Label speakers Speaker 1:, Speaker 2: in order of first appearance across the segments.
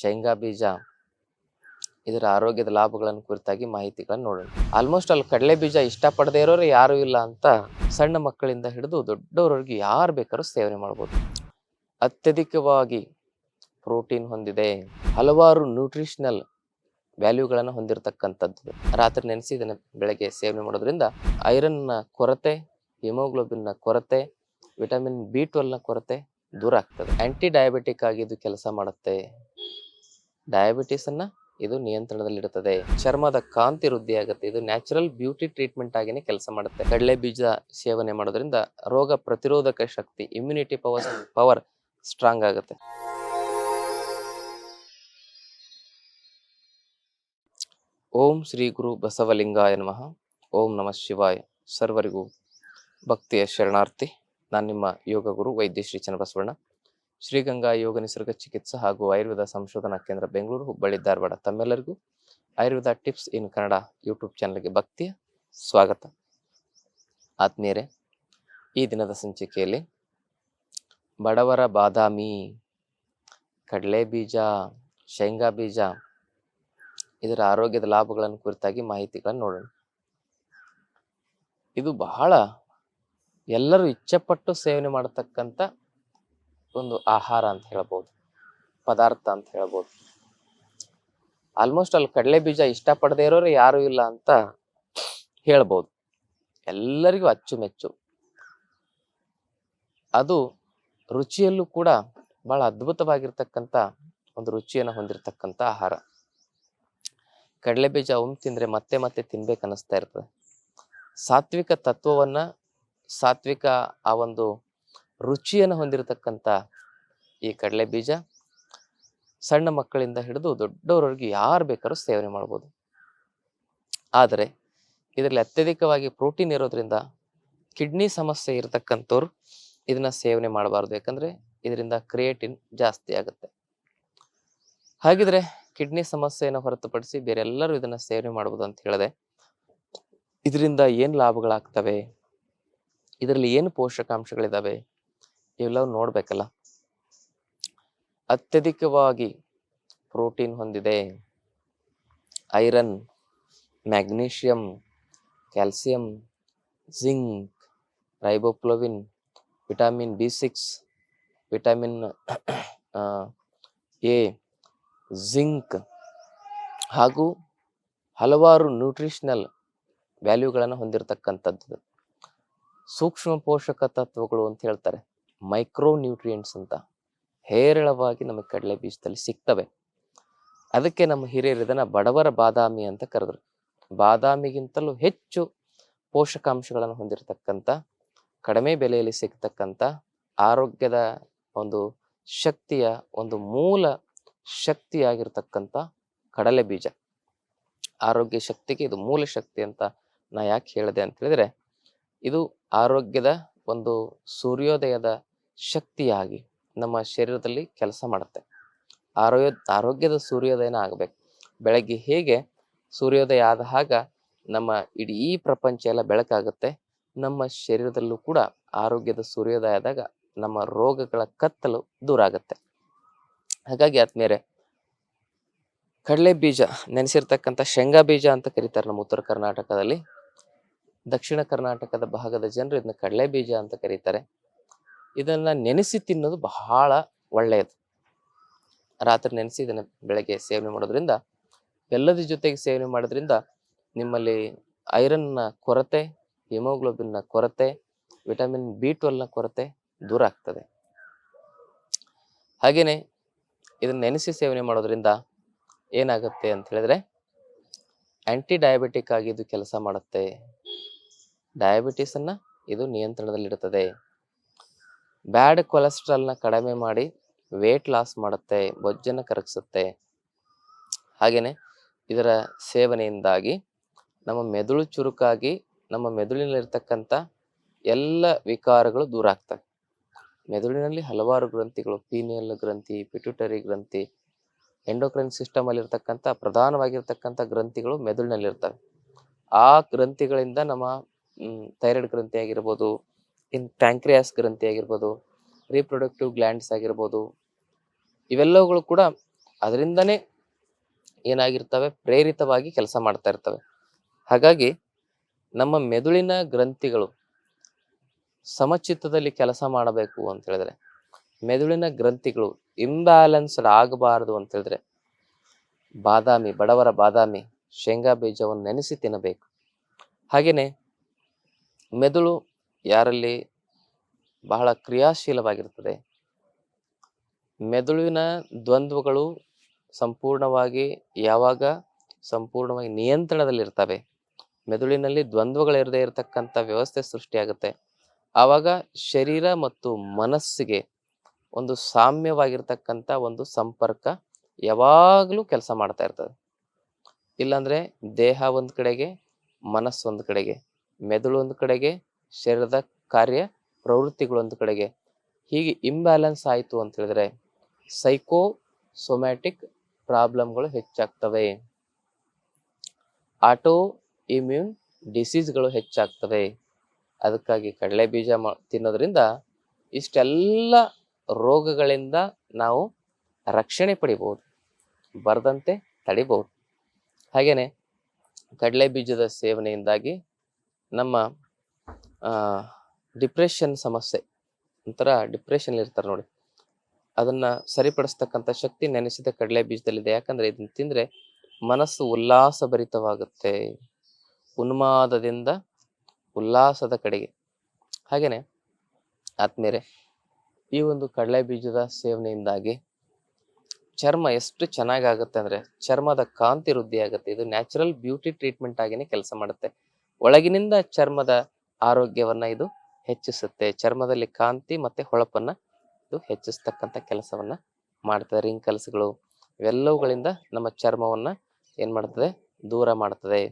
Speaker 1: ಶೇಂಗಾ ಬೀಜ, ಇದರ ಆರೋಗ್ಯದ ಲಾಭಗಳನ್ನು ಕುರಿತಾಗಿ ಮಾಹಿತಿಗಳನ್ನು ನೋಡೋಣ. ಆಲ್ಮೋಸ್ಟ್ ಅಲ್ಲಿ ಕಡಲೆ ಬೀಜ ಇಷ್ಟಪಡದೇ ಇರೋರು ಯಾರು ಇಲ್ಲ ಅಂತ ಸಣ್ಣ ಮಕ್ಕಳಿಂದ ಹಿಡಿದು ದೊಡ್ಡವರವರೆಗೆ ಯಾರು ಬೇಕಾದ್ರೂ ಸೇವನೆ ಮಾಡ್ಬೋದು. ಅತ್ಯಧಿಕವಾಗಿ ಪ್ರೋಟೀನ್ ಹೊಂದಿದೆ. ಹಲವಾರು ನ್ಯೂಟ್ರಿಷನಲ್ ವ್ಯಾಲ್ಯೂಗಳನ್ನು ಹೊಂದಿರತಕ್ಕಂಥದ್ದು. ರಾತ್ರಿ ನೆನೆಸಿ ಇದನ್ನು ಬೆಳಗ್ಗೆ ಸೇವನೆ ಮಾಡೋದ್ರಿಂದ ಐರನ್ನ ಕೊರತೆ ಹಿಮೋಗ್ಲೋಬಿನ್ನ ಕೊರತೆ ವಿಟಮಿನ್ ಬಿ ಟ್ವೆಲ್ನ ಕೊರತೆ ದೂರ ಆಗ್ತದೆ. ಆ್ಯಂಟಿ ಡಯಾಬಿಟಿಕ್ ಆಗಿ ಇದು ಕೆಲಸ ಮಾಡುತ್ತೆ. ಡಯಾಬಿಟಿಸ್ ಅನ್ನ ಇದು ನಿಯಂತ್ರಣದಲ್ಲಿಡುತ್ತದೆ. ಚರ್ಮದ ಕಾಂತಿ ವೃದ್ಧಿ ಆಗುತ್ತೆ. ಇದು ನ್ಯಾಚುರಲ್ ಬ್ಯೂಟಿ ಟ್ರೀಟ್ಮೆಂಟ್ ಆಗಿನೇ ಕೆಲಸ ಮಾಡುತ್ತೆ. ಕಡಲೆ ಬೀಜ ಸೇವನೆ ಮಾಡೋದ್ರಿಂದ ರೋಗ ಪ್ರತಿರೋಧಕ ಶಕ್ತಿ ಇಮ್ಯುನಿಟಿ ಪವರ್ ಪವರ್ ಸ್ಟ್ರಾಂಗ್ ಆಗುತ್ತೆ. ಓಂ ಶ್ರೀ ಗುರು ಬಸವಲಿಂಗಾಯ ನಮಃ. ಓಂ ನಮಃ ಶಿವಾಯ. ಸರ್ವರಿಗೂ ಭಕ್ತಿಯ ಶರಣಾರ್ಥಿ. ನಾನು ನಿಮ್ಮ ಯೋಗ ಗುರು ವೈದ್ಯ ಶ್ರೀ ಚನ್ನಬಸವಣ್ಣ. ಶ್ರೀಗಂಗಾ ಯೋಗ ನಿಸರ್ಗ ಚಿಕಿತ್ಸಾ ಹಾಗೂ ಆಯುರ್ವೇದ ಸಂಶೋಧನಾ ಕೇಂದ್ರ ಬೆಂಗಳೂರು, ಹುಬ್ಬಳ್ಳಿ, ಧಾರವಾಡ ತಮ್ಮೆಲ್ಲರಿಗೂ Ayurveda tips in Kannada YouTube ಚಾನಲ್ಗೆ ಭಕ್ತಿಯ ಸ್ವಾಗತ. ಆತ್ಮೀಯರೇ, ಈ ದಿನದ ಸಂಚಿಕೆಯಲ್ಲಿ ಬಡವರ ಬಾದಾಮಿ, ಕಡಲೆ ಬೀಜ, ಶೇಂಗಾ ಬೀಜ, ಇದರ ಆರೋಗ್ಯದ ಲಾಭಗಳನ್ನು ಕುರಿತಾಗಿ ಮಾಹಿತಿಗಳನ್ನು ನೋಡೋಣ. ಇದು ಬಹಳ ಎಲ್ಲರೂ ಇಚ್ಛೆಪಟ್ಟು ಸೇವನೆ ಮಾಡತಕ್ಕಂಥ ಒಂದು ಆಹಾರ ಅಂತ ಹೇಳ್ಬೋದು, ಪದಾರ್ಥ ಅಂತ ಹೇಳ್ಬೋದು. ಆಲ್ಮೋಸ್ಟ್ ಅಲ್ಲಿ ಕಡಲೆ ಬೀಜ ಇಷ್ಟಪಡದೇ ಇರೋರು ಯಾರು ಇಲ್ಲ ಅಂತ ಹೇಳ್ಬೋದು. ಎಲ್ಲರಿಗೂ ಅಚ್ಚುಮೆಚ್ಚು. ಅದು ರುಚಿಯಲ್ಲೂ ಕೂಡ ಬಹಳ ಅದ್ಭುತವಾಗಿರ್ತಕ್ಕಂಥ ಒಂದು ರುಚಿಯನ್ನು ಹೊಂದಿರತಕ್ಕಂಥ ಆಹಾರ. ಕಡಲೆ ಬೀಜ ಒಮ್ಮೆ ತಿಂದ್ರೆ ಮತ್ತೆ ಮತ್ತೆ ತಿನ್ಬೇಕು ಅನ್ನಿಸ್ತಾ ಇರ್ತದೆ. ಸಾತ್ವಿಕ ತತ್ವವನ್ನ ಸಾತ್ವಿಕ ಆ ಒಂದು ರುಚಿಯನ್ನು ಹೊಂದಿರತಕ್ಕಂಥ ಈ ಕಡಲೆ ಬೀಜ ಸಣ್ಣ ಮಕ್ಕಳಿಂದ ಹಿಡಿದು ದೊಡ್ಡವರವರೆಗೆ ಯಾರು ಬೇಕಾದ್ರೂ ಸೇವನೆ ಮಾಡ್ಬೋದು. ಆದರೆ ಇದರಲ್ಲಿ ಅತ್ಯಧಿಕವಾಗಿ ಪ್ರೋಟೀನ್ ಇರೋದ್ರಿಂದ ಕಿಡ್ನಿ ಸಮಸ್ಯೆ ಇರತಕ್ಕಂಥವ್ರು ಇದನ್ನ ಸೇವನೆ ಮಾಡಬಾರ್ದು. ಯಾಕಂದ್ರೆ ಇದರಿಂದ ಕ್ರಿಯೇಟಿನ್ ಜಾಸ್ತಿ ಆಗುತ್ತೆ. ಹಾಗಿದ್ರೆ ಕಿಡ್ನಿ ಸಮಸ್ಯೆಯನ್ನು ಹೊರತುಪಡಿಸಿ ಬೇರೆಲ್ಲರೂ ಇದನ್ನ ಸೇವನೆ ಮಾಡ್ಬೋದು ಅಂತ ಹೇಳಿದೆ. ಇದರಿಂದ ಏನ್ ಲಾಭಗಳಾಗ್ತವೆ? ಇದರಲ್ಲಿ ಏನು ಪೋಷಕಾಂಶಗಳಿದಾವೆ? ಇವೆಲ್ಲವೂ ನೋಡ್ಬೇಕಲ್ಲ. ಅತ್ಯಧಿಕವಾಗಿ ಪ್ರೋಟೀನ್ ಹೊಂದಿದೆ iron, magnesium, calcium, zinc, riboflavin, vitamin B six, vitamin A, zinc ಹಾಗೂ ಹಲವಾರು ನ್ಯೂಟ್ರಿಷನಲ್ ವ್ಯಾಲ್ಯೂಗಳನ್ನು ಹೊಂದಿರತಕ್ಕಂಥದ್ದು. ಸೂಕ್ಷ್ಮ ಪೋಷಕ ತತ್ವಗಳು ಅಂತ ಹೇಳ್ತಾರೆ. ಮೈಕ್ರೋ ನ್ಯೂಟ್ರಿಯೆಂಟ್ಸ್ ಅಂತ ಹೇರಳವಾಗಿ ನಮಗೆ ಕಡಲೆ ಬೀಜದಲ್ಲಿ ಸಿಗ್ತವೆ. ಅದಕ್ಕೆ ನಮ್ಮ ಹಿರಿಯರು ಇದನ್ನು ಬಡವರ ಬಾದಾಮಿ ಅಂತ ಕರೆದ್ರು. ಬಾದಾಮಿಗಿಂತಲೂ ಹೆಚ್ಚು ಪೋಷಕಾಂಶಗಳನ್ನು ಹೊಂದಿರತಕ್ಕಂಥ, ಕಡಿಮೆ ಬೆಲೆಯಲ್ಲಿ ಸಿಗ್ತಕ್ಕಂಥ ಆರೋಗ್ಯದ ಒಂದು ಶಕ್ತಿಯ ಒಂದು ಮೂಲ ಶಕ್ತಿಯಾಗಿರ್ತಕ್ಕಂಥ ಕಡಲೆ ಬೀಜ. ಆರೋಗ್ಯ ಶಕ್ತಿಗೆ ಇದು ಮೂಲ ಶಕ್ತಿ ಅಂತ ನಾ ಯಾಕೆ ಹೇಳಿದೆ ಅಂತ ಹೇಳಿದ್ರೆ, ಇದು ಆರೋಗ್ಯದ ಒಂದು ಸೂರ್ಯೋದಯದ ಶಕ್ತಿಯಾಗಿ ನಮ್ಮ ಶರೀರದಲ್ಲಿ ಕೆಲಸ ಮಾಡುತ್ತೆ. ಆರೋಗ್ಯ, ಆರೋಗ್ಯದ ಸೂರ್ಯೋದಯನ ಆಗಬೇಕು. ಬೆಳಗ್ಗೆ ಹೇಗೆ ಸೂರ್ಯೋದಯ ಆದ ಹಾಗ ನಮ್ಮ ಇಡೀ ಪ್ರಪಂಚ ಎಲ್ಲ ಬೆಳಕಾಗುತ್ತೆ. ನಮ್ಮ ಶರೀರದಲ್ಲೂ ಕೂಡ ಆರೋಗ್ಯದ ಸೂರ್ಯೋದಯ ಆದಾಗ ನಮ್ಮ ರೋಗಗಳ ಕತ್ತಲು ದೂರ ಆಗುತ್ತೆ. ಹಾಗಾಗಿ ಆದ್ಮೇಲೆ ಕಡಲೆ ಬೀಜ, ನೆನೆಸಿರ್ತಕ್ಕಂಥ ಶೇಂಗಾ ಬೀಜ ಅಂತ ಕರೀತಾರೆ ನಮ್ಮ ಉತ್ತರ ಕರ್ನಾಟಕದಲ್ಲಿ. ದಕ್ಷಿಣ ಕರ್ನಾಟಕದ ಭಾಗದ ಜನರು ಇದನ್ನ ಕಡಲೆ ಬೀಜ ಅಂತ ಕರೀತಾರೆ. ಇದನ್ನ ನೆನೆಸಿ ತಿನ್ನೋದು ಬಹಳ ಒಳ್ಳೆಯದು. ರಾತ್ರಿ ನೆನೆಸಿ ಇದನ್ನ ಬೆಳಗ್ಗೆ ಸೇವನೆ ಮಾಡೋದ್ರಿಂದ, ಬೆಲ್ಲದ ಜೊತೆಗೆ ಸೇವನೆ ಮಾಡೋದ್ರಿಂದ ನಿಮ್ಮಲ್ಲಿ ಐರನ್ನ ಕೊರತೆ ಹಿಮೋಗ್ಲೋಬಿನ್ನ ಕೊರತೆ ವಿಟಮಿನ್ ಬಿ ಟ್ವೆಲ್ನ ಕೊರತೆ ದೂರ ಆಗ್ತದೆ. ಹಾಗೆಯೇ ಇದನ್ನ ನೆನೆಸಿ ಸೇವನೆ ಮಾಡೋದ್ರಿಂದ ಏನಾಗುತ್ತೆ ಅಂತ ಹೇಳಿದ್ರೆ ಆಂಟಿ ಡಯಾಬಿಟಿಕ್ ಆಗಿ ಇದು ಕೆಲಸ ಮಾಡುತ್ತೆ. ಡಯಾಬಿಟಿಸ್ ಅನ್ನ ಇದು ನಿಯಂತ್ರಣದಲ್ಲಿಡುತ್ತದೆ ಬ್ಯಾಡ್ ಕೊಲೆಸ್ಟ್ರಾಲ್ನ ಕಡಿಮೆ ಮಾಡಿ ವೇಟ್ ಲಾಸ್ ಮಾಡುತ್ತೆ, ಬೊಜ್ಜನ್ನು ಕರಗಿಸುತ್ತೆ. ಹಾಗೆಯೇ ಇದರ ಸೇವನೆಯಿಂದಾಗಿ ನಮ್ಮ ಮೆದುಳು ಚುರುಕಾಗಿ ನಮ್ಮ ಮೆದುಳಿನಲ್ಲಿರ್ತಕ್ಕಂಥ ಎಲ್ಲ ವಿಕಾರಗಳು ದೂರ ಆಗ್ತವೆ. ಮೆದುಳಿನಲ್ಲಿ ಹಲವಾರು ಗ್ರಂಥಿಗಳು, ಪೀನಿಯಲ್ ಗ್ರಂಥಿ, ಪಿಟ್ಯುಟರಿ ಗ್ರಂಥಿ, ಎಂಡೋಕ್ರೈನ್ ಸಿಸ್ಟಮ್ ಅಲ್ಲಿರ್ತಕ್ಕಂಥ ಪ್ರಧಾನವಾಗಿರ್ತಕ್ಕಂಥ ಗ್ರಂಥಿಗಳು ಮೆದುಳಿನಲ್ಲಿರ್ತವೆ. ಆ ಗ್ರಂಥಿಗಳಿಂದ ನಮ್ಮ ಥೈರಾಯ್ಡ್ ಗ್ರಂಥಿ ಆಗಿರ್ಬೋದು ಇನ್ ಪ್ಯಾಂಕ್ರಿಯಾಸ್ ಗ್ರಂಥಿ ಆಗಿರ್ಬೋದು ರೀಪ್ರೊಡಕ್ಟಿವ್ ಗ್ಲ್ಯಾಂಡ್ಸ್ ಆಗಿರ್ಬೋದು, ಇವೆಲ್ಲವುಗಳು ಕೂಡ ಅದರಿಂದನೇ ಏನಾಗಿರ್ತವೆ, ಪ್ರೇರಿತವಾಗಿ ಕೆಲಸ ಮಾಡ್ತಾ ಇರ್ತವೆ. ಹಾಗಾಗಿ ನಮ್ಮ ಮೆದುಳಿನ ಗ್ರಂಥಿಗಳು ಸಮಚಿತ್ತದಲ್ಲಿ ಕೆಲಸ ಮಾಡಬೇಕು ಅಂತ ಹೇಳಿದ್ರೆ, ಮೆದುಳಿನ ಗ್ರಂಥಿಗಳು ಇಂಬ್ಯಾಲೆನ್ಸ್ಡ್ ಆಗಬಾರದು ಅಂತ ಹೇಳಿದ್ರೆ, ಬಾದಾಮಿ, ಬಡವರ ಬಾದಾಮಿ, ಶೇಂಗಾ ಬೀಜವನ್ನು ನೆನೆಸಿ ತಿನ್ನಬೇಕು. ಹಾಗೆಯೇ ಮೆದುಳು ಯಾರಲ್ಲಿ ಬಹಳ ಕ್ರಿಯಾಶೀಲವಾಗಿರ್ತದೆ ಮೆದುಳಿನ ದ್ವಂದ್ವಗಳು ಸಂಪೂರ್ಣವಾಗಿ ಯಾವಾಗ ಸಂಪೂರ್ಣವಾಗಿ ನಿಯಂತ್ರಣದಲ್ಲಿರ್ತವೆ. ಮೆದುಳಿನಲ್ಲಿ ದ್ವಂದ್ವಗಳಿರದೇ ಇರತಕ್ಕಂಥ ವ್ಯವಸ್ಥೆ ಸೃಷ್ಟಿಯಾಗುತ್ತೆ. ಆವಾಗ ಶರೀರ ಮತ್ತು ಮನಸ್ಸಿಗೆ ಒಂದು ಸಾಮ್ಯವಾಗಿರ್ತಕ್ಕಂಥ ಒಂದು ಸಂಪರ್ಕ ಯಾವಾಗಲೂ ಕೆಲಸ ಮಾಡ್ತಾ ಇರ್ತದೆ. ಇಲ್ಲಾಂದ್ರೆ ದೇಹ ಒಂದು ಕಡೆಗೆ, ಮನಸ್ಸು ಒಂದು ಕಡೆಗೆ, ಮೆದುಳು ಒಂದು ಕಡೆಗೆ ಶರೀರದ ಕಾರ್ಯ ಪ್ರವೃತ್ತಿಗಳು ಒಂದು ಕಡೆಗೆ. ಹೀಗೆ ಇಂಬ್ಯಾಲೆನ್ಸ್ ಆಯಿತು ಅಂತ ಹೇಳಿದ್ರೆ ಸೈಕೋ ಸೊಮ್ಯಾಟಿಕ್ ಪ್ರಾಬ್ಲಮ್ಗಳು ಹೆಚ್ಚಾಗ್ತವೆ. ಆಟೋ ಇಮ್ಯೂನ್ ಡಿಸೀಸ್ಗಳು ಹೆಚ್ಚಾಗ್ತವೆ. ಅದಕ್ಕಾಗಿ ಕಡಲೆ ಬೀಜ ತಿನ್ನೋದ್ರಿಂದ ಇಷ್ಟೆಲ್ಲ ರೋಗಗಳಿಂದ ನಾವು ರಕ್ಷಣೆ ಪಡಿಬಹುದು ಬರದಂತೆ ತಡಿಬಹುದು ಹಾಗೇನೆ ಕಡಲೆ ಬೀಜದ ಸೇವನೆಯಿಂದಾಗಿ ನಮ್ಮ ಡಿಪ್ರೆಷನ್ ಸಮಸ್ಯೆ. ಒಂಥರ ಡಿಪ್ರೆಷನ್ ಇರ್ತಾರೆ ನೋಡಿ. ಅದನ್ನ ಸರಿಪಡಿಸ್ತಕ್ಕಂಥ ಶಕ್ತಿ ನೆನೆಸಿದ ಕಡಲೆ ಬೀಜದಲ್ಲಿದೆ. ಯಾಕಂದ್ರೆ ಇದನ್ನ ತಿಂದ್ರೆ ಮನಸ್ಸು ಉಲ್ಲಾಸಭರಿತವಾಗುತ್ತೆ. ಉನ್ಮಾದದಿಂದ ಉಲ್ಲಾಸದ ಕಡೆಗೆ. ಹಾಗೇನೆ ಆದ್ಮೇಲೆ ಈ ಒಂದು ಕಡಲೆ ಬೀಜದ ಸೇವನೆಯಿಂದಾಗಿ ಚರ್ಮ ಎಷ್ಟು ಚೆನ್ನಾಗಿ ಆಗುತ್ತೆ ಅಂದ್ರೆ ಚರ್ಮದ ಕಾಂತಿ ವೃದ್ಧಿ ಆಗುತ್ತೆ ಇದು ನ್ಯಾಚುರಲ್ ಬ್ಯೂಟಿ ಟ್ರೀಟ್ಮೆಂಟ್ ಆಗಿನೇ ಕೆಲಸ ಮಾಡುತ್ತೆ. ಒಳಗಿನಿಂದ ಚರ್ಮದ ಆರೋಗ್ಯವನ್ನ ಇದು ಹೆಚ್ಚಿಸುತ್ತೆ. ಚರ್ಮದಲ್ಲಿ ಕಾಂತಿ ಮತ್ತೆ ಹೊಳಪನ್ನ ಇದು ಹೆಚ್ಚಿಸ್ತಕ್ಕಂಥ ಕೆಲಸವನ್ನ ಮಾಡ್ತದೆ. ರಿಂಕಲ್ಸ್ಗಳು ಇವೆಲ್ಲವುಗಳಿಂದ ನಮ್ಮ ಚರ್ಮವನ್ನ ಏನ್ ಮಾಡ್ತದೆ? ದೂರ ಮಾಡ್ತದೆ.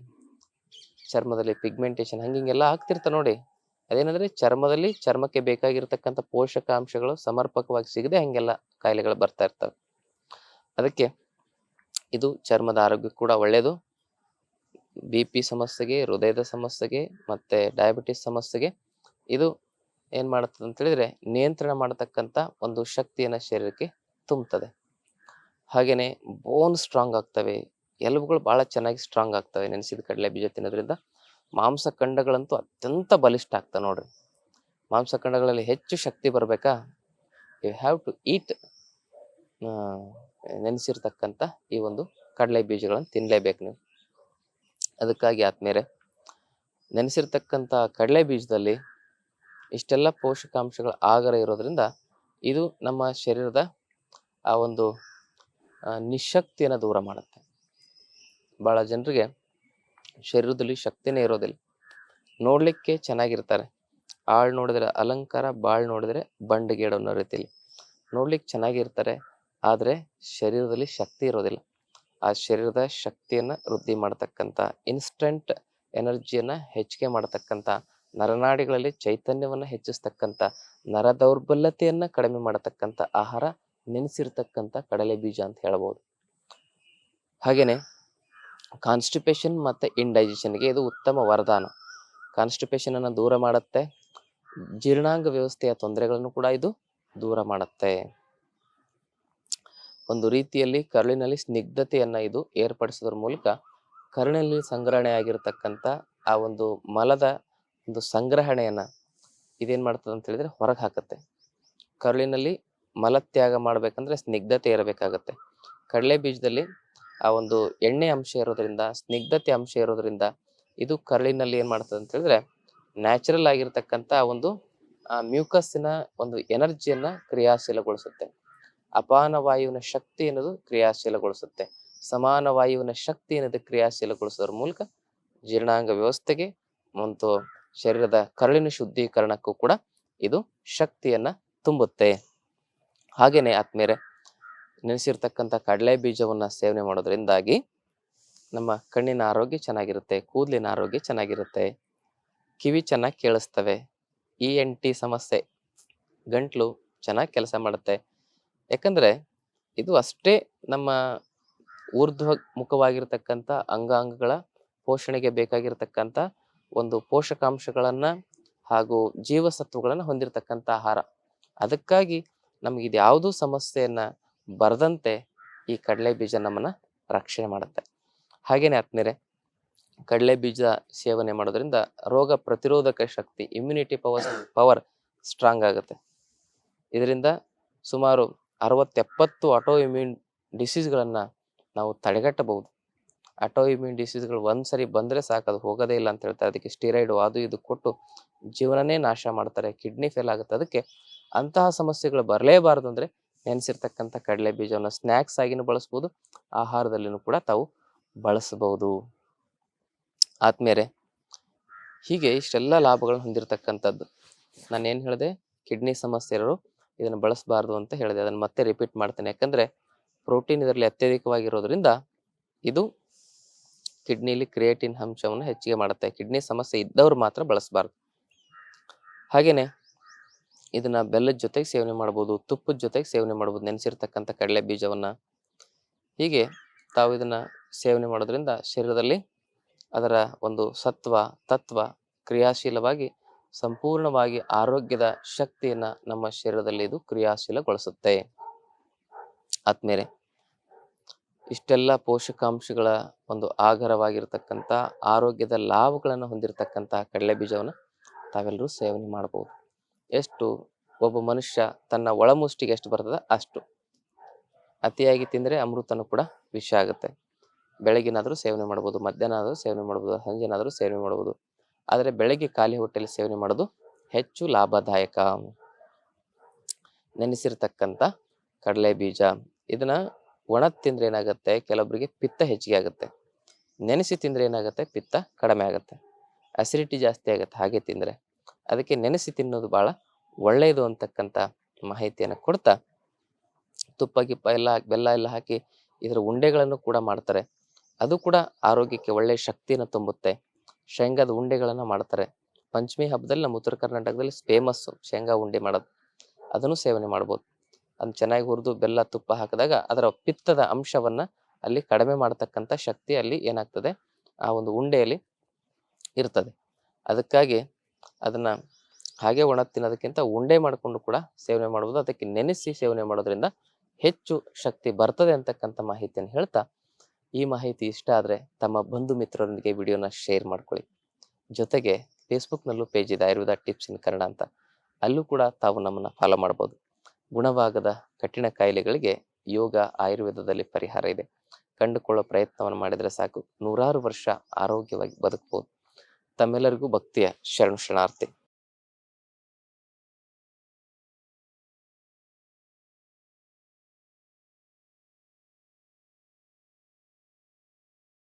Speaker 1: ಚರ್ಮದಲ್ಲಿ ಪಿಗ್ಮೆಂಟೇಶನ್ ಹಂಗಿಂಗೆಲ್ಲ ಆಗ್ತಿರ್ತ ನೋಡಿ. ಅದೇನಂದ್ರೆ ಚರ್ಮದಲ್ಲಿ ಚರ್ಮಕ್ಕೆ ಬೇಕಾಗಿರ್ತಕ್ಕಂಥ ಪೋಷಕಾಂಶಗಳು ಸಮರ್ಪಕವಾಗಿ ಸಿಗದೆ ಹಂಗೆಲ್ಲ ಕಾಯಿಲೆಗಳು ಬರ್ತಾ ಇರ್ತವೆ. ಅದಕ್ಕೆ ಇದು ಚರ್ಮದ ಆರೋಗ್ಯ ಕೂಡ ಒಳ್ಳೆಯದು ಬಿ ಪಿ ಸಮಸ್ಯೆಗೆ, ಹೃದಯದ ಸಮಸ್ಯೆಗೆ, ಮತ್ತೆ ಡಯಾಬಿಟಿಸ್ ಸಮಸ್ಯೆಗೆ ಇದು ಏನು ಮಾಡುತ್ತದೆ ಅಂತ ಹೇಳಿದ್ರೆ ನಿಯಂತ್ರಣ ಮಾಡತಕ್ಕಂತ ಒಂದು ಶಕ್ತಿಯನ್ನ ಶರೀರಕ್ಕೆ ತುಂಬುತ್ತದೆ. ಹಾಗೆಯೇ ಬೋನ್ ಸ್ಟ್ರಾಂಗ್ ಆಗ್ತವೆ, ಎಲುಬುಗಳು ಬಹಳ ಚೆನ್ನಾಗಿ ಸ್ಟ್ರಾಂಗ್ ಆಗ್ತವೆ, ನೆನೆಸಿದ ಕಡಲೆ ಬೀಜ ತಿನ್ನೋದ್ರಿಂದ ಮಾಂಸಖಂಡಗಳಂತೂ ಅತ್ಯಂತ ಬಲಿಷ್ಠ ಆಗ್ತವೆ ನೋಡ್ರಿ. ಮಾಂಸಖಂಡಗಳಲ್ಲಿ ಹೆಚ್ಚು ಶಕ್ತಿ ಬರಬೇಕಾ? ಯು ಹ್ಯಾವ್ ಟು ಈಟ್ ನೆನೆಸಿರ್ತಕ್ಕಂಥ ಈ ಒಂದು ಕಡಲೆ ಬೀಜಗಳನ್ನು ತಿನ್ನಲೇಬೇಕು ನೀವು. ಅದಕ್ಕಾಗಿ ಆತ್ಮೇರೆ ನೆನೆಸಿರ್ತಕ್ಕಂಥ ಕಡಲೆ ಬೀಜದಲ್ಲಿ ಇಷ್ಟೆಲ್ಲ ಪೋಷಕಾಂಶಗಳು ಆಗರ ಇರೋದ್ರಿಂದ ಇದು ನಮ್ಮ ಶರೀರದ ಆ ಒಂದು ನಿಶಕ್ತಿಯನ್ನು ದೂರ ಮಾಡುತ್ತೆ. ಭಾಳ ಜನರಿಗೆ ಶರೀರದಲ್ಲಿ ಶಕ್ತಿನೇ ಇರೋದಿಲ್ಲ. ನೋಡಲಿಕ್ಕೆ ಚೆನ್ನಾಗಿರ್ತಾರೆ. ಆಳು ನೋಡಿದ್ರೆ ಅಲಂಕಾರ, ಬಾಳ್ ನೋಡಿದ್ರೆ ಬಂಡಗೇಡು ಅನ್ನೋ ರೀತಿಯಲ್ಲಿ ನೋಡ್ಲಿಕ್ಕೆ ಚೆನ್ನಾಗಿರ್ತಾರೆ, ಆದರೆ ಶರೀರದಲ್ಲಿ ಶಕ್ತಿ ಇರೋದಿಲ್ಲ. ಆ ಶರೀರದ ಶಕ್ತಿಯನ್ನು ವೃದ್ಧಿ ಮಾಡತಕ್ಕಂಥ ಇನ್ಸ್ಟಂಟ್ ಎನರ್ಜಿಯನ್ನು ಹೆಚ್ಚಿಗೆ ಮಾಡತಕ್ಕಂಥ ನರನಾಡಿಗಳಲ್ಲಿ ಚೈತನ್ಯವನ್ನು ಹೆಚ್ಚಿಸ್ತಕ್ಕಂಥ ನರ ದೌರ್ಬಲ್ಯತೆಯನ್ನು ಕಡಿಮೆ ಮಾಡತಕ್ಕಂಥ ಆಹಾರ ನೆನೆಸಿರ್ತಕ್ಕಂಥ ಕಡಲೆ ಬೀಜ ಅಂತ ಹೇಳ್ಬೋದು. ಹಾಗೆಯೇ ಕಾನ್ಸ್ಟಿಪೇಷನ್ ಮತ್ತು ಇಂಡೈಜೆಷನ್ಗೆ ಇದು ಉತ್ತಮ ವರದಾನ. ಕಾನ್ಸ್ಟಿಪೇಷನನ್ನು ದೂರ ಮಾಡುತ್ತೆ, ಜೀರ್ಣಾಂಗ ವ್ಯವಸ್ಥೆಯ ತೊಂದರೆಗಳನ್ನು ಕೂಡ ಇದು ದೂರ ಮಾಡುತ್ತೆ. ಒಂದು ರೀತಿಯಲ್ಲಿ ಕರುಳಿನಲ್ಲಿ ಸ್ನಿಗ್ಧತೆಯನ್ನು ಇದು ಏರ್ಪಡಿಸೋದ್ರ ಮೂಲಕ ಕರುಳಿನಲ್ಲಿ ಸಂಗ್ರಹಣೆ ಆಗಿರತಕ್ಕಂಥ ಆ ಒಂದು ಮಲದ ಒಂದು ಸಂಗ್ರಹಣೆಯನ್ನು ಇದೇನು ಮಾಡ್ತದೆ ಅಂತ ಹೇಳಿದ್ರೆ ಹೊರಗೆ ಹಾಕತ್ತೆ. ಕರುಳಿನಲ್ಲಿ ಮಲತ್ಯಾಗ ಮಾಡ್ಬೇಕಂದ್ರೆ ಸ್ನಿಗ್ಧತೆ ಇರಬೇಕಾಗತ್ತೆ. ಕಡಲೆ ಬೀಜದಲ್ಲಿ ಆ ಒಂದು ಎಣ್ಣೆ ಅಂಶ ಇರೋದ್ರಿಂದ, ಸ್ನಿಗ್ಧತೆ ಅಂಶ ಇರೋದ್ರಿಂದ ಇದು ಕರುಳಿನಲ್ಲಿ ಏನು ಮಾಡ್ತದೆ ಅಂತ ಹೇಳಿದ್ರೆ ನ್ಯಾಚುರಲ್ ಆಗಿರ್ತಕ್ಕಂಥ ಆ ಒಂದು ಮ್ಯೂಕಸ್ಸಿನ ಒಂದು ಎನರ್ಜಿಯನ್ನ ಕ್ರಿಯಾಶೀಲಗೊಳಿಸುತ್ತೆ. ಅಪಾನ ವಾಯುವಿನ ಶಕ್ತಿ ಅನ್ನೋದು ಕ್ರಿಯಾಶೀಲಗೊಳಿಸುತ್ತೆ. ಸಮಾನ ವಾಯುವಿನ ಶಕ್ತಿ ಅನ್ನೋದು ಕ್ರಿಯಾಶೀಲಗೊಳಿಸೋದ್ರ ಮೂಲಕ ಜೀರ್ಣಾಂಗ ವ್ಯವಸ್ಥೆಗೆ ಮತ್ತು ಶರೀರದ ಕರಳಿನ ಶುದ್ಧೀಕರಣಕ್ಕೂ ಕೂಡ ಇದು ಶಕ್ತಿಯನ್ನ ತುಂಬುತ್ತೆ. ಹಾಗೇನೆ ಆತ್ಮೇರೆ ನೆನೆಸಿರ್ತಕ್ಕಂಥ ಕಡಲೆ ಬೀಜವನ್ನ ಸೇವನೆ ಮಾಡೋದ್ರಿಂದಾಗಿ ನಮ್ಮ ಕಣ್ಣಿನ ಆರೋಗ್ಯ ಚೆನ್ನಾಗಿರುತ್ತೆ, ಕೂದಲಿನ ಆರೋಗ್ಯ ಚೆನ್ನಾಗಿರುತ್ತೆ. ಕಿವಿ ಚೆನ್ನಾಗಿ ಕೇಳಿಸ್ತವೆ. ಇ ಎನ್ ಟಿ ಸಮಸ್ಯೆ. ಗಂಟ್ಲು ಚೆನ್ನಾಗಿ ಕೆಲಸ ಮಾಡುತ್ತೆ. ಯಾಕಂದ್ರೆ ಇದು ಅಷ್ಟೇ ನಮ್ಮ ಊರ್ಧ್ವ ಮುಖವಾಗಿರ್ತಕ್ಕಂಥ ಅಂಗಾಂಗಗಳ ಪೋಷಣೆಗೆ ಬೇಕಾಗಿರತಕ್ಕಂಥ ಒಂದು ಪೋಷಕಾಂಶಗಳನ್ನ ಹಾಗೂ ಜೀವಸತ್ವಗಳನ್ನು ಹೊಂದಿರತಕ್ಕಂಥ ಆಹಾರ. ಅದಕ್ಕಾಗಿ ನಮ್ಗೆ ಇದ್ಯಾವುದೂ ಸಮಸ್ಯೆಯನ್ನು ಬರದಂತೆ ಈ ಕಡಲೆ ಬೀಜ ನಮ್ಮನ್ನು ರಕ್ಷಣೆ ಮಾಡುತ್ತೆ. ಹಾಗೇನೆ ಆತ್ಮೀರೆ ಕಡಲೆ ಬೀಜ ಸೇವನೆ ಮಾಡೋದ್ರಿಂದ ರೋಗ ಪ್ರತಿರೋಧಕ ಶಕ್ತಿ ಇಮ್ಯುನಿಟಿ ಪವರ್ ಪವರ್ ಸ್ಟ್ರಾಂಗ್ ಆಗುತ್ತೆ. ಇದರಿಂದ ಸುಮಾರು ಅರವತ್ತೆಪ್ಪತ್ತು ಆಟೋ ಇಮ್ಯೂನ್ ಡಿಸೀಸ್ಗಳನ್ನು ನಾವು ತಡೆಗಟ್ಟಬಹುದು. ಆಟೋ ಇಮ್ಯೂನ್ ಡಿಸೀಸ್ಗಳು ಒಂದ್ಸರಿ ಬಂದರೆ ಸಾಕು, ಅದು ಹೋಗೋದೇ ಇಲ್ಲ ಅಂತ ಹೇಳ್ತಾರೆ. ಅದಕ್ಕೆ ಸ್ಟೀರಾಯ್ಡು ಅದು ಇದು ಕೊಟ್ಟು ಜೀವನನೇ ನಾಶ ಮಾಡ್ತಾರೆ ಕಿಡ್ನಿ ಫೇಲ್ ಆಗುತ್ತೆ. ಅದಕ್ಕೆ ಅಂತಹ ಸಮಸ್ಯೆಗಳು ಬರಲೇಬಾರದು ಅಂದರೆ ನೆನೆಸಿರ್ತಕ್ಕಂಥ ಕಡಲೆ ಬೀಜವನ್ನು ಸ್ನ್ಯಾಕ್ಸ್ ಆಗಿನೂ ಬಳಸ್ಬೋದು, ಆಹಾರದಲ್ಲಿನೂ ಕೂಡ ತಾವು ಬಳಸಬಹುದು ಆದ್ಮೇಲೆ ಹೀಗೆ ಇಷ್ಟೆಲ್ಲ ಲಾಭಗಳನ್ನು ಹೊಂದಿರತಕ್ಕಂಥದ್ದು. ನಾನು ಏನು ಹೇಳಿದೆ ಕಿಡ್ನಿ ಸಮಸ್ಯೆ ಇರೋರು ಇದನ್ನು ಬಳಸಬಾರ್ದು ಅಂತ ಹೇಳಿದೆ. ಅದನ್ನು ಮತ್ತೆ ರಿಪೀಟ್ ಮಾಡ್ತೇನೆ. ಯಾಕಂದ್ರೆ ಪ್ರೋಟೀನ್ ಇದರಲ್ಲಿ ಅತ್ಯಧಿಕವಾಗಿರೋದ್ರಿಂದ ಇದು ಕಿಡ್ನಿಲಿ ಕ್ರಿಯೇಟಿನ್ ಅಂಶವನ್ನು ಹೆಚ್ಚಿಗೆ ಮಾಡುತ್ತೆ. ಕಿಡ್ನಿ ಸಮಸ್ಯೆ ಇದ್ದವ್ರು ಮಾತ್ರ ಬಳಸಬಾರ್ದು. ಹಾಗೆಯೇ ಇದನ್ನ ಬೆಲ್ಲದ ಜೊತೆಗೆ ಸೇವನೆ ಮಾಡ್ಬೋದು, ತುಪ್ಪದ ಜೊತೆಗೆ ಸೇವನೆ ಮಾಡ್ಬೋದು, ನೆನೆಸಿರ್ತಕ್ಕಂಥ ಕಡಲೆ ಬೀಜವನ್ನ ಹೀಗೆ ತಾವು ಇದನ್ನ ಸೇವನೆ ಮಾಡೋದ್ರಿಂದ ಶರೀರದಲ್ಲಿ ಅದರ ಒಂದು ಸತ್ವ, ತತ್ವ ಕ್ರಿಯಾಶೀಲವಾಗಿ ಸಂಪೂರ್ಣವಾಗಿ ಆರೋಗ್ಯದ ಶಕ್ತಿಯನ್ನ ನಮ್ಮ ಶರೀರದಲ್ಲಿ ಇದು ಕ್ರಿಯಾಶೀಲಗೊಳಿಸುತ್ತೆ. ಆದ್ಮೇಲೆ, ಇಷ್ಟೆಲ್ಲ ಪೋಷಕಾಂಶಗಳ ಒಂದು ಆಗರವಾಗಿರ್ತಕ್ಕಂಥ ಆರೋಗ್ಯದ ಲಾಭಗಳನ್ನು ಹೊಂದಿರತಕ್ಕಂಥ ಕಡಲೆ ಬೀಜವನ್ನು ತಾವೆಲ್ಲರೂ ಸೇವನೆ ಮಾಡಬಹುದು ಎಷ್ಟು ಒಬ್ಬ ಮನುಷ್ಯ ತನ್ನ ಒಳಮುಷ್ಟಿಗೆ ಎಷ್ಟು ಬರ್ತದ ಅಷ್ಟು. ಅತಿಯಾಗಿ ತಿಂದರೆ ಅಮೃತನೂ ಕೂಡ ವಿಷ ಆಗುತ್ತೆ. ಬೆಳಗಿನಾದರೂ ಸೇವನೆ ಮಾಡ್ಬೋದು, ಮಧ್ಯಾಹ್ನ ಆದರೂ ಸೇವನೆ ಮಾಡ್ಬೋದು ಸಂಜೆನಾದರೂ ಸೇವನೆ ಮಾಡ್ಬೋದು. ಆದರೆ ಬೆಳಗ್ಗೆ ಖಾಲಿ ಹೊಟ್ಟೆಯಲ್ಲಿ ಸೇವನೆ ಮಾಡೋದು ಹೆಚ್ಚು ಲಾಭದಾಯಕ. ನೆನೆಸಿರ್ತಕ್ಕಂಥ ಕಡಲೆ ಬೀಜ. ಇದನ್ನ ಒಣ ತಿಂದ್ರೆ ಏನಾಗುತ್ತೆ? ಕೆಲವೊಬ್ಬರಿಗೆ ಪಿತ್ತ ಹೆಚ್ಚಿಗೆ ಆಗುತ್ತೆ. ನೆನೆಸಿ ತಿಂದ್ರೆ ಏನಾಗುತ್ತೆ? ಪಿತ್ತ ಕಡಿಮೆ ಆಗುತ್ತೆ. ಅಸಿಡಿಟಿ ಜಾಸ್ತಿ ಆಗುತ್ತೆ ಹಾಗೆ ತಿಂದ್ರೆ. ಅದಕ್ಕೆ ನೆನೆಸಿ ತಿನ್ನೋದು ಬಹಳ ಒಳ್ಳೆಯದು ಅಂತಕ್ಕಂಥ ಮಾಹಿತಿಯನ್ನು ಕೊಡ್ತಾ ತುಪ್ಪ, ಗಿಪ್ಪ ಎಲ್ಲ ಬೆಲ್ಲ ಎಲ್ಲ ಹಾಕಿ ಇದರ ಉಂಡೆಗಳನ್ನು ಕೂಡ ಮಾಡ್ತಾರೆ. ಅದು ಕೂಡ ಆರೋಗ್ಯಕ್ಕೆ ಒಳ್ಳೆಯ ಶಕ್ತಿಯನ್ನು ತುಂಬುತ್ತೆ. ಶೇಂಗಾದ ಉಂಡೆಗಳನ್ನು ಮಾಡ್ತಾರೆ. ಪಂಚಮಿ ಹಬ್ಬದಲ್ಲಿ ನಮ್ಮ ಉತ್ತರ ಕರ್ನಾಟಕದಲ್ಲಿ ಫೇಮಸ್ ಶೇಂಗಾ ಉಂಡೆ ಮಾಡೋದು. ಅದನ್ನು ಸೇವನೆ ಮಾಡ್ಬೋದು. ಅದನ್ನ ಚೆನ್ನಾಗಿ ಹುರಿದು ಬೆಲ್ಲ ತುಪ್ಪ ಹಾಕಿದಾಗ ಅದರ ಪಿತ್ತದ ಅಂಶವನ್ನ ಅಲ್ಲಿ ಕಡಿಮೆ ಮಾಡತಕ್ಕಂಥ ಶಕ್ತಿ ಅಲ್ಲಿ ಏನಾಗ್ತದೆ? ಆ ಒಂದು ಉಂಡೆಯಲ್ಲಿ ಇರ್ತದೆ. ಅದಕ್ಕಾಗಿ ಅದನ್ನ ಹಾಗೆ ಒಣ ತಿನ್ನೋದಕ್ಕಿಂತ ಉಂಡೆ ಮಾಡಿಕೊಂಡು ಕೂಡ ಸೇವನೆ ಮಾಡ್ಬೋದು. ಅದಕ್ಕೆ ನೆನೆಸಿ ಸೇವನೆ ಮಾಡೋದ್ರಿಂದ ಹೆಚ್ಚು ಶಕ್ತಿ ಬರ್ತದೆ ಅಂತಕ್ಕಂಥ ಮಾಹಿತಿಯನ್ನು ಹೇಳ್ತಾ ಈ ಮಾಹಿತಿ ಇಷ್ಟ ಆದರೆ ತಮ್ಮ ಬಂಧು ಮಿತ್ರರೊಂದಿಗೆ ವಿಡಿಯೋನ ಶೇರ್ ಮಾಡ್ಕೊಳ್ಳಿ. ಜೊತೆಗೆ ಫೇಸ್ಬುಕ್ನಲ್ಲೂ ಪೇಜ್ ಇದೆ, ಆಯುರ್ವೇದ ಟಿಪ್ಸ್ ಇನ್ ಕನ್ನಡ ಅಂತ. ಅಲ್ಲೂ ಕೂಡ ತಾವು ನಮ್ಮನ್ನು ಫಾಲೋ ಮಾಡ್ಬೋದು. ಗುಣವಾಗದ ಕಠಿಣ ಕಾಯಿಲೆಗಳಿಗೆ ಯೋಗ ಆಯುರ್ವೇದದಲ್ಲಿ ಪರಿಹಾರ ಇದೆ. ಕಂಡುಕೊಳ್ಳೋ ಪ್ರಯತ್ನವನ್ನು ಮಾಡಿದರೆ ಸಾಕು. ನೂರಾರು ವರ್ಷ ಆರೋಗ್ಯವಾಗಿ ಬದುಕಬಹುದು ತಮ್ಮೆಲ್ಲರಿಗೂ ಭಕ್ತಿಯ ಶರಣು ಶರಣಾರ್ಥಿ.